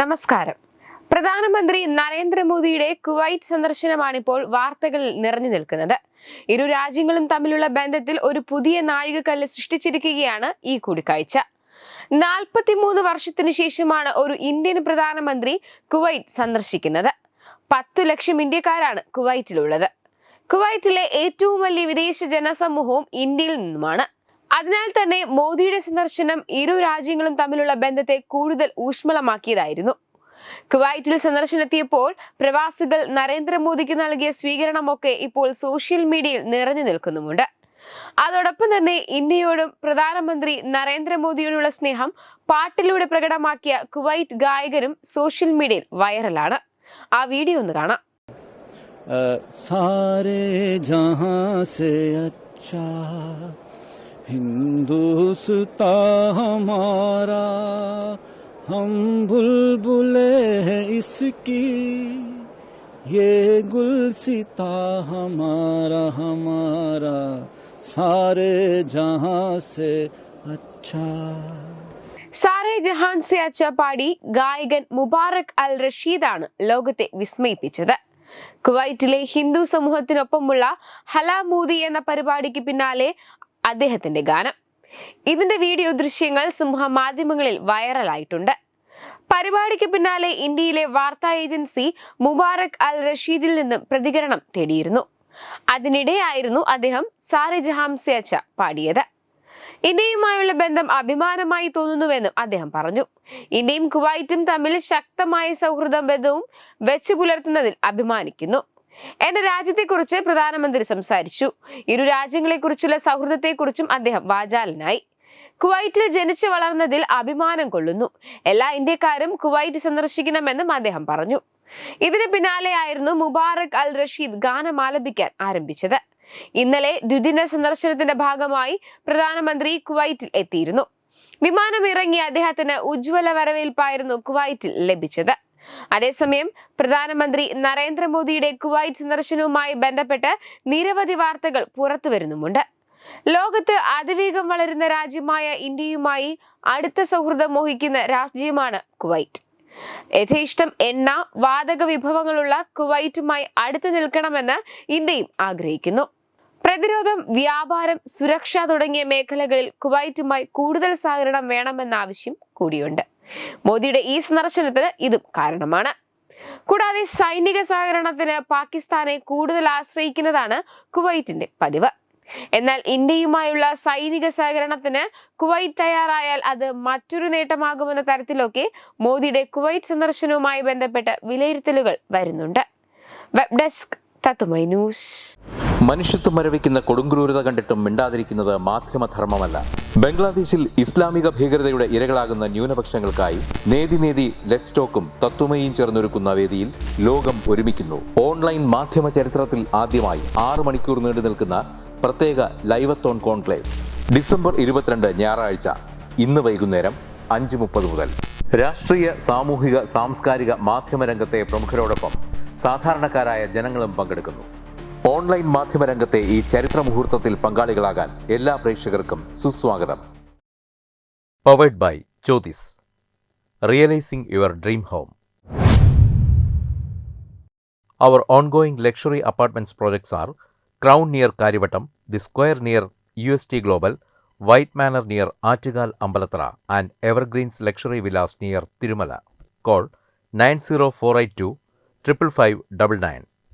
നമസ്കാരം. പ്രധാനമന്ത്രി നരേന്ദ്രമോദിയുടെ കുവൈറ്റ് സന്ദർശനമാണിപ്പോൾ വാർത്തകളിൽ നിറഞ്ഞു നിൽക്കുന്നത്. ഇരു രാജ്യങ്ങളും തമ്മിലുള്ള ബന്ധത്തിൽ ഒരു പുതിയ നാഴികക്കല്ല് സൃഷ്ടിച്ചിരിക്കുകയാണ് ഈ കൂടിക്കാഴ്ച. നാൽപ്പത്തിമൂന്ന് വർഷത്തിനു ശേഷമാണ് ഒരു ഇന്ത്യൻ പ്രധാനമന്ത്രി കുവൈറ്റ് സന്ദർശിക്കുന്നത്. പത്തു ലക്ഷം ഇന്ത്യക്കാരാണ് കുവൈറ്റിലുള്ളത്. കുവൈറ്റിലെ ഏറ്റവും വലിയ വിദേശ ജനസമൂഹവും ഇന്ത്യയിൽ നിന്നുമാണ്. അതിനാൽ തന്നെ മോദിയുടെ സന്ദർശനം ഇരു രാജ്യങ്ങളും തമ്മിലുള്ള ബന്ധത്തെ കൂടുതൽ ഊഷ്മളമാക്കിയതായിരുന്നു. കുവൈറ്റിൽ സന്ദർശനത്തിയപ്പോൾ പ്രവാസികൾ നരേന്ദ്രമോദിക്ക് നൽകിയ സ്വീകരണമൊക്കെ ഇപ്പോൾ സോഷ്യൽ മീഡിയയിൽ നിറഞ്ഞു നിൽക്കുന്നുമുണ്ട്. അതോടൊപ്പം തന്നെ ഇന്ത്യയോടും പ്രധാനമന്ത്രി നരേന്ദ്രമോദിയോടുള്ള സ്നേഹം പാട്ടിലൂടെ പ്രകടമാക്കിയ കുവൈറ്റ് ഗായകനും സോഷ്യൽ മീഡിയയിൽ വൈറലാണ്. ആ വീഡിയോ ഒന്ന് കാണാം. സാരേ സേ അച്ഛാ. हिंदुस्ता हमारा हम बुलबुले हैं इसकी ये गुलसिता हमारा हमारा सारे जहां से अच्छा സാറെ ജഹാൻ സെ അച്ച പാടി ഗായകൻ മുബാറക് അൽ റഷീദാണ് ലോകത്തെ വിസ്മയിപ്പിച്ചത് കുവൈറ്റിലെ ഹിന്ദു സമൂഹത്തിനൊപ്പമുള്ള ഹലാമൂദി എന്ന പരിപാടിക്ക് പിന്നാലെ അദ്ദേഹത്തിന്റെ ഗാനം. ഇതിന്റെ വീഡിയോ ദൃശ്യങ്ങൾ സമൂഹ മാധ്യമങ്ങളിൽ വൈറലായിട്ടുണ്ട്. പരിപാടിക്ക് പിന്നാലെ ഇന്ത്യയിലെ വാർത്താ ഏജൻസി മുബാറക് അൽ റഷീദിൽ നിന്നും പ്രതികരണം തേടിയിരുന്നു. അതിനിടെയായിരുന്നു അദ്ദേഹം സാരെ ജഹാം സെ അച്ച പാടിയത്. ഇന്ത്യയുമായുള്ള ബന്ധം അഭിമാനമായി തോന്നുന്നുവെന്നും അദ്ദേഹം പറഞ്ഞു. ഇന്ത്യയും കുവൈറ്റും തമ്മിൽ ശക്തമായ സൗഹൃദ ബന്ധവും വെച്ചു പുലർത്തുന്നതിൽ അഭിമാനിക്കുന്നു. എന്റെ രാജ്യത്തെക്കുറിച്ച് പ്രധാനമന്ത്രി സംസാരിച്ചു. ഇരു രാജ്യങ്ങളെക്കുറിച്ചുള്ള സൗഹൃദത്തെക്കുറിച്ചും അദ്ദേഹം വാചാലനായി. കുവൈറ്റിൽ ജനിച്ചു വളർന്നതിൽ അഭിമാനം കൊള്ളുന്നു. എല്ലാ ഇന്ത്യക്കാരും കുവൈറ്റ് സന്ദർശിക്കണമെന്നും അദ്ദേഹം പറഞ്ഞു. ഇതിന് പിന്നാലെയായിരുന്നു മുബാറക് അൽ റഷീദ് ഗാനം ആലപിക്കാൻ ആരംഭിച്ചത്. ഇന്നലെ ദ്വിദിന സന്ദർശനത്തിന്റെ ഭാഗമായി പ്രധാനമന്ത്രി കുവൈറ്റിൽ എത്തിയിരുന്നു. വിമാനം ഇറങ്ങിയ അദ്ദേഹത്തിന് ഉജ്ജ്വല വരവേൽപ്പായിരുന്നു കുവൈറ്റിൽ ലഭിച്ചത്. അതേസമയം പ്രധാനമന്ത്രി നരേന്ദ്രമോദിയുടെ കുവൈറ്റ് സന്ദർശനവുമായി ബന്ധപ്പെട്ട് നിരവധി വാർത്തകൾ പുറത്തുവരുന്നുമുണ്ട് ലോകത്ത് അതിവേഗം വളരുന്ന രാജ്യമായ ഇന്ത്യയുമായി അടുത്ത സൗഹൃദം മോഹിക്കുന്ന രാജ്യമാണ് കുവൈറ്റ്. യഥേഷ്ടം എണ്ണ വാതക വിഭവങ്ങളുള്ള കുവൈറ്റുമായി അടുത്തു നിൽക്കണമെന്ന് ഇന്ത്യയും ആഗ്രഹിക്കുന്നു. പ്രതിരോധം വ്യാപാരം സുരക്ഷ തുടങ്ങിയ മേഖലകളിൽ കുവൈറ്റുമായി കൂടുതൽ സഹകരണം വേണമെന്ന ആവശ്യം കൂടിയുണ്ട്. മോദിയുടെ ഈ സന്ദർശനത്തിന് ഇതും കാരണമാണ്. കൂടാതെ സൈനിക സഹകരണത്തിന് പാകിസ്ഥാനെ കൂടുതൽ ആശ്രയിക്കുന്നതാണ് കുവൈറ്റിന്റെ പതിവ്. എന്നാൽ ഇന്ത്യയുമായുള്ള സൈനിക സഹകരണത്തിന് കുവൈറ്റ് തയ്യാറായാൽ അത് മറ്റൊരു നേട്ടമാകുമെന്ന തരത്തിലൊക്കെ മോദിയുടെ കുവൈറ്റ് സന്ദർശനവുമായി ബന്ധപ്പെട്ട വിലയിരുത്തലുകൾ വരുന്നുണ്ട്. Web desk Thathumai news. മനുഷ്യത്വം മരവിക്കുന്ന കൊടുങ്ക്രൂരത കണ്ടിട്ടും മിണ്ടാതിരിക്കുന്നത് മാധ്യമധർമ്മമല്ല. ബംഗ്ലാദേശിൽ ഇസ്ലാമിക ഭീകരതയുടെ ഇരകളാകുന്ന ന്യൂനപക്ഷങ്ങൾക്കായി നേതി നേതി ലെറ്റ്സ് ടോക്കും തത്വമയും ചേർന്നൊരുക്കുന്ന വേദിയിൽ ലോകം ഒരുമിക്കുന്നു. ഓൺലൈൻ മാധ്യമ ചരിത്രത്തിൽ ആദ്യമായി ആറ് മണിക്കൂർ നീണ്ടു നിൽക്കുന്ന പ്രത്യേക ലൈവത്തോൺ കോൺക്ലേവ്. ഡിസംബർ ഇരുപത്തിരണ്ട് ഞായറാഴ്ച ഇന്ന് വൈകുന്നേരം അഞ്ച് മുപ്പത് മുതൽ. രാഷ്ട്രീയ സാമൂഹിക സാംസ്കാരിക മാധ്യമ രംഗത്തെ പ്രമുഖരോടൊപ്പം സാധാരണക്കാരായ ജനങ്ങളും പങ്കെടുക്കുന്നു. ഓൺലൈൻ മാധ്യമ രംഗത്തെ ഈ ചരിത്ര മുഹൂർത്തത്തിൽ പങ്കാളികളാകാൻ എല്ലാ പ്രേക്ഷകർക്കും സുസ്വാഗതം. Powered by Jyothis realising your dream home our ongoing luxury apartments projects are crown near Kariavattom the square near U S T global white manor near Attukal Ambalathara and evergreens luxury villas near Thirumala call nine zero four eight two triple five double nine